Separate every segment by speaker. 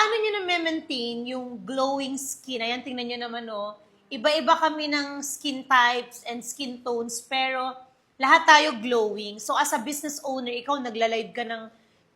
Speaker 1: paano nyo na-maintain yung glowing skin? Ayan, tingnan nyo naman, oh. Iba-iba kami ng skin types and skin tones, pero lahat tayo glowing. So, as a business owner, ikaw nagla-live ka ng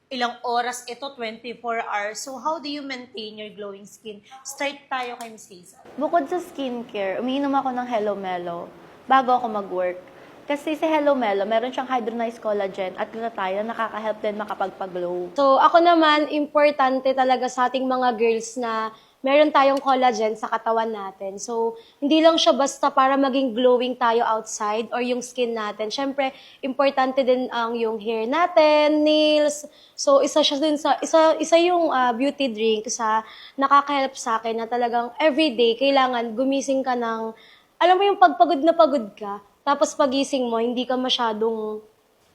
Speaker 1: ilang oras, ito 24 hours. So, how do you maintain your glowing skin? Start tayo kay Miss Hazel.
Speaker 2: Bukod sa skincare, umiinom ako ng Hello Melo bago ako mag-work. Kasi si Hello Melo, meron siyang hydronized collagen at glutathione na nakaka-help din makapagpag-glow.
Speaker 3: So, ako naman, importante talaga sa ating mga girls na meron tayong collagen sa katawan natin. So, hindi lang siya basta para maging glowing tayo outside or yung skin natin. Siyempre, importante din ang yung hair natin, nails. So, isa siya din sa, isa, isa yung ah, beauty drink sa nakaka-help sa akin na talagang everyday kailangan gumising ka ng, alam mo yung pagpagod na pagod ka, tapos pagising mo, hindi ka masyadong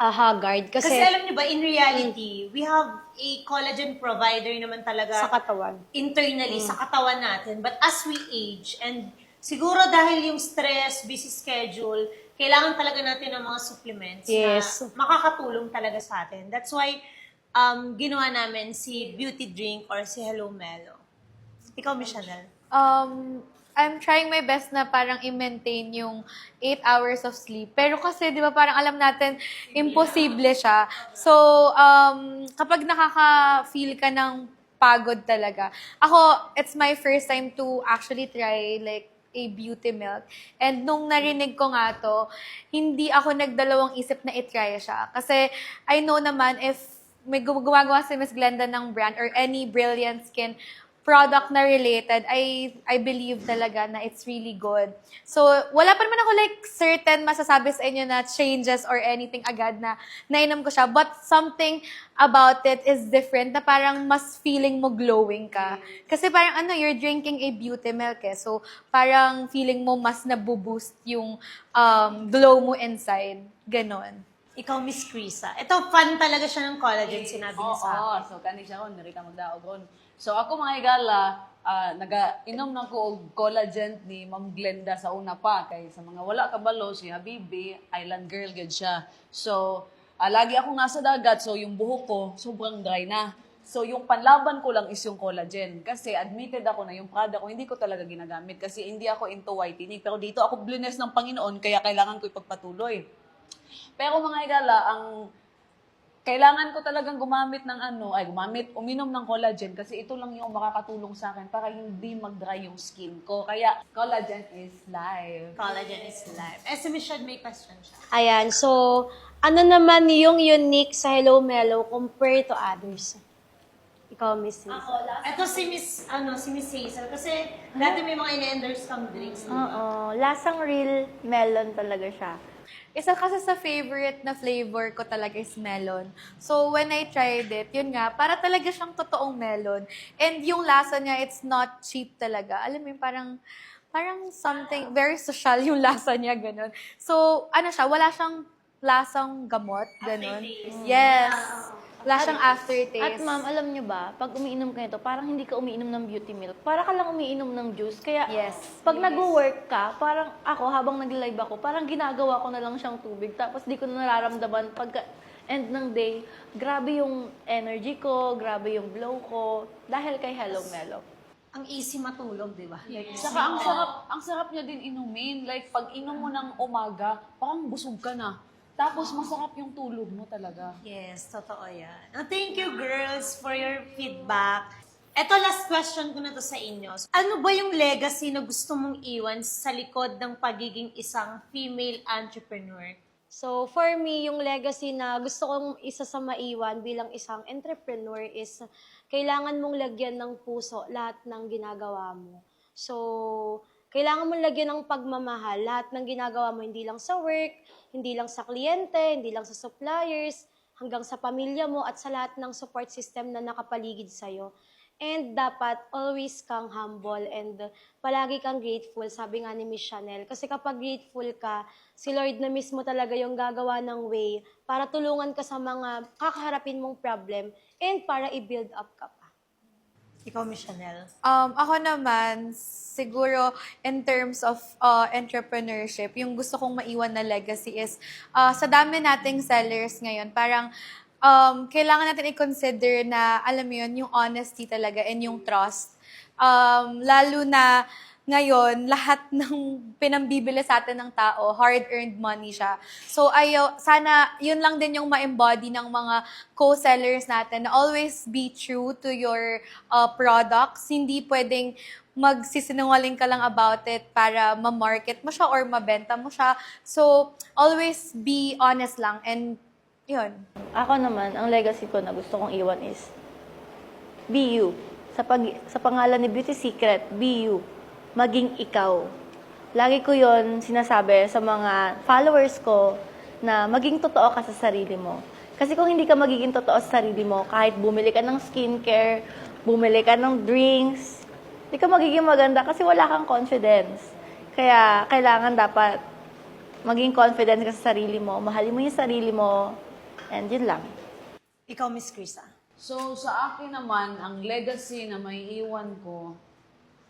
Speaker 3: ah, haggard.
Speaker 1: Kasi, alam nyo ba, in reality, we have a collagen provider naman talaga
Speaker 3: sa katawan.
Speaker 1: internally sa katawan natin. But as we age, and siguro dahil yung stress, busy schedule, kailangan talaga natin ng mga supplements
Speaker 3: Yes.
Speaker 1: na makakatulong talaga sa atin. That's why um, ginawa namin si Beauty Drink or si Hello Melo. Ikaw, Chanel.
Speaker 4: um, I'm trying my best na parang i-maintain yung 8 hours of sleep. Pero kasi, di ba, parang alam natin, imposible siya. So, um, kapag nakaka-feel ka ng pagod talaga. Ako, it's my first time to actually try like a beauty milk. And nung narinig ko nga to, hindi ako nagdalawang isip na itry siya. Kasi I know naman if may gum- gumagawa si Miss Glenda ng brand or any brilliant skin product na related, I I believe talaga na it's really good. So, wala pa naman ako like certain masasabi sa inyo na changes or anything agad na nainom ko siya. But something about it is different na parang mas feeling mo glowing ka. Kasi parang ano, you're drinking a beauty milk eh. So, parang feeling mo mas nabuboost yung um, glow mo inside. Ganon.
Speaker 1: Ikaw, Miss Krisa. Ito, fan talaga siya ng collagen, sinabi niya sa akin.
Speaker 5: Oo, so kani siya ko, narita magdaog ron. So ako mga igala, ah, naga-inom na ko og collagen ni Ma'am Glenda sa una pa. Kay sa mga wala kabalo, si Habibi, island girl gid siya. So, ah, lagi akong nasa dagat, so yung buhok ko, sobrang dry na. So, yung panlaban ko lang is yung collagen. Kasi admitted ako na yung product ko, hindi ko talaga ginagamit. Kasi hindi ako into whitening. Pero dito ako blines ng Panginoon, kaya kailangan ko ipagpatuloy. Pero mga igala, ang kailangan ko talagang gumamit ng ano, ay gumamit, uminom ng collagen kasi ito lang yung makakatulong sa akin para hindi mag-dry yung skin ko. Kaya, collagen is life.
Speaker 1: Collagen is life. Eh, si Shad, may question siya.
Speaker 3: Ayan, so, ano naman yung unique sa Hello Mellow compared to others? Ikaw, Miss Hazel.
Speaker 1: Ito si Miss, ano, si Miss Hazel. Kasi dati may mga in-endorse kang drinks.
Speaker 2: Oo, lasang real melon talaga siya.
Speaker 4: Isa kasi sa favorite na flavor ko talaga is melon. So, when I tried it, yun nga, para talaga siyang totoong melon. And yung lasa niya, it's not cheap talaga. Alam mo parang, parang something, very social yung lasa niya, ganun. So, ano siya, wala siyang lasang gamot, ganun. Yes. Wala siyang aftertaste.
Speaker 2: At ma'am, alam niyo ba, pag umiinom ka nito, parang hindi ka umiinom ng beauty milk. Para ka lang umiinom ng juice. Kaya
Speaker 4: Yes.
Speaker 2: pag nag-work ka, parang ako, habang nag-live ako, parang ginagawa ko na lang siyang tubig. Tapos di ko na nararamdaman pagka end ng day, grabe yung energy ko, grabe yung glow ko, dahil kay Hello Melo.
Speaker 1: Ang easy matulog, di ba?
Speaker 5: Saka ang sarap, ang sarap niya din inumin. Like, pag inom mo ng umaga, parang busog ka na. Tapos masarap yung tulog mo talaga.
Speaker 1: Yes, totoo yan. Oh, thank you, girls, for your feedback. Ito, last question ko na to sa inyo. Ano ba yung legacy na gusto mong iwan sa likod ng pagiging isang female entrepreneur?
Speaker 3: So, for me, yung legacy na gusto kong isa sa maiwan bilang isang entrepreneur is kailangan mong lagyan ng puso lahat ng ginagawa mo. So, kailangan mong lagyan ng pagmamahal lahat ng ginagawa mo, hindi lang sa work, hindi lang sa kliyente, hindi lang sa suppliers, hanggang sa pamilya mo at sa lahat ng support system na nakapaligid sa'yo. And dapat always kang humble and palagi kang grateful, sabi nga ni Miss Chanel. Kasi kapag grateful ka, si Lord na mismo talaga yung gagawa ng way para tulungan ka sa mga kakaharapin mong problem and para i-build up ka.
Speaker 1: Ikaw, Miss Chanel.
Speaker 4: Um, ako naman, siguro in terms of uh, entrepreneurship, yung gusto kong maiwan na legacy is uh, sa dami nating sellers ngayon, parang um, kailangan natin i-consider na, alam mo yun, yung honesty talaga and yung trust. Um, lalo na ngayon, lahat ng pinambibili sa atin ng tao, hard-earned money siya. So, ayaw, sana yun lang din yung ma-embody ng mga co-sellers natin na always be true to your uh, products. Hindi pwedeng magsisinungaling ka lang about it para ma-market mo siya or mabenta mo siya. So, always be honest lang and yun.
Speaker 2: Ako naman, ang legacy ko na gusto kong iwan is be you. Sa, pag, sa pangalan ni Beauty Secret, be you. Maging ikaw. Lagi ko yon sinasabi sa mga followers ko na maging totoo ka sa sarili mo. Kasi kung hindi ka magiging totoo sa sarili mo, kahit bumili ka ng skincare, bumili ka ng drinks, hindi ka magiging maganda kasi wala kang confidence. Kaya kailangan dapat maging confident ka sa sarili mo, mahalin mo yung sarili mo, and yun lang.
Speaker 1: Ikaw, Miss Krisa.
Speaker 5: So, sa akin naman, ang legacy na may iwan ko,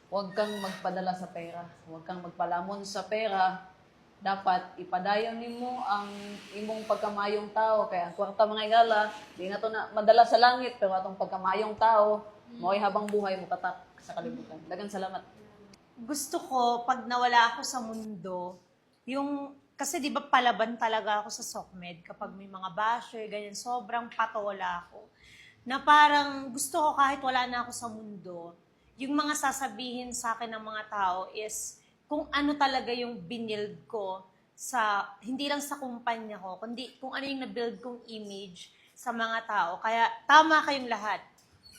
Speaker 5: huwag kang magpadala sa pera. Huwag kang magpalamon sa pera. Dapat ipadayon nimo ang imong pagkamayong tao. Kaya ang kwarta mga igala, di na to na madala sa langit, pero atong pagkamayong tao, mo'y habang buhay mo katak sa kalibutan. Dagan salamat.
Speaker 1: gusto ko, pag nawala ako sa mundo, yung, kasi di ba palaban talaga ako sa SOCMED kapag may mga basher, ganyan, sobrang patola ako. Na parang gusto ko kahit wala na ako sa mundo, yung mga sasabihin sa akin ng mga tao is kung ano talaga yung binild ko sa, hindi lang sa kumpanya ko, kundi kung ano yung na-build kong image sa mga tao. Kaya tama kayong lahat.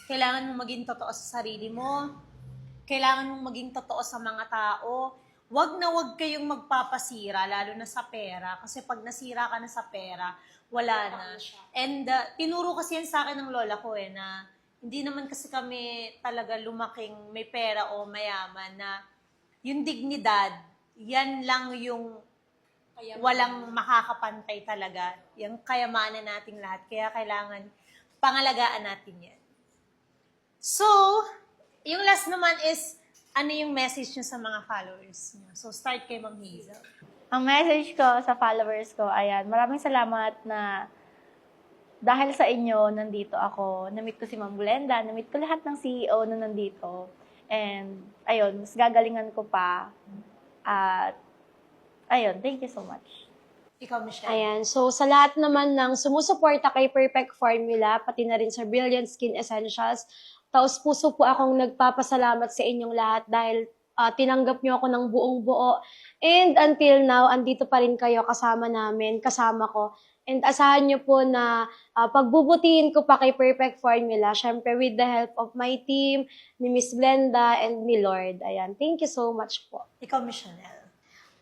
Speaker 1: Kailangan mo maging totoo sa sarili mo, kailangan mong maging totoo sa mga tao. Huwag na huwag kayong magpapasira, lalo na sa pera. Kasi pag nasira ka na sa pera, wala na. And uh, tinuro kasi yan sa akin ng lola ko eh, na hindi naman kasi kami talaga lumaking may pera o mayaman na yung dignidad, yan lang yung walang makakapantay talaga. Yung kayamanan nating lahat. Kaya kailangan pangalagaan natin yan. So, yung last naman is, ano yung message nyo sa mga followers nyo? So, start kay Ma'am Hazel.
Speaker 2: Ang message ko sa followers ko, ayan, maraming salamat na dahil sa inyo, nandito ako. Namit ko si Ma'am Glenda, namit ko lahat ng CEO na nandito. And, ayun, mas gagalingan ko pa. At, ayun, thank you so much.
Speaker 1: Ikaw, Michelle.
Speaker 3: Ayan. So, sa lahat naman ng sumusuporta kay Perfect Formula, pati na rin sa Brilliant Skin Essentials, taos puso po akong nagpapasalamat sa inyong lahat dahil ah, tinanggap niyo ako ng buong buo. And until now, andito pa rin kayo kasama namin, kasama ko. And asahan niyo po na ah, pagbubutihin ko pa kay Perfect Formula, syempre with the help of my team, ni Miss Glenda, and ni Lord. Ayan. Thank you so much po.
Speaker 1: Ikaw, Miss.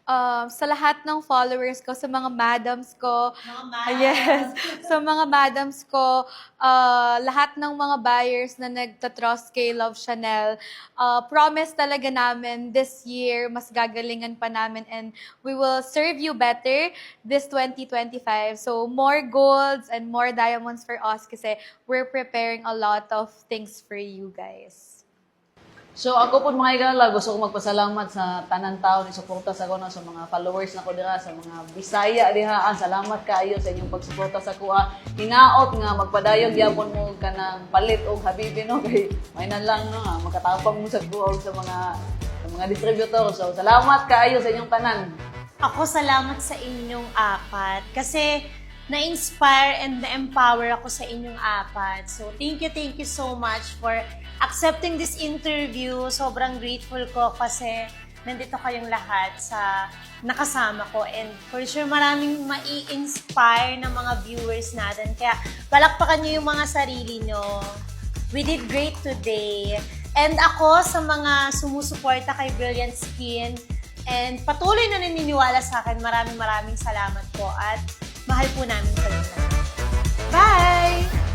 Speaker 4: Um, sa lahat ng followers ko, sa mga madams ko,
Speaker 1: Mga
Speaker 4: Ah, Yes. Sa mga madams ko, uh, lahat ng mga buyers na nagtatrust kay Love Chanel, uh, promise talaga namin this year, mas gagalingan pa namin and we will serve you better this 2025. So, more golds and more diamonds for us kasi we're preparing a lot of things for you guys.
Speaker 5: So ako po mga igala, gusto ko magpasalamat sa tanan tao ni suporta sa kuno sa mga followers na ko dira sa mga Bisaya diha. Ah, Salamat kaayo sa inyong pagsuporta sa kuha. Hinaot nga magpadayog yapon mo kanang palit og habibi no kay may na lang no nga makatapang mo sa kuha og sa mga sa mga distributor. So salamat kaayo sa inyong tanan.
Speaker 1: Ako, salamat sa inyong apat. Kasi na-inspire and na-empower ako sa inyong apat. So, thank you, thank you so much for accepting this interview. Sobrang grateful ko kasi nandito kayong lahat sa nakasama ko. And for sure, maraming mai-inspire ng mga viewers natin. Kaya, palakpakan nyo yung mga sarili nyo. We did great today. And ako, sa mga sumusuporta kay Brilliant Skin, and patuloy na naniniwala sa akin, maraming maraming salamat po at mahal po namin kayo lahat. Bye!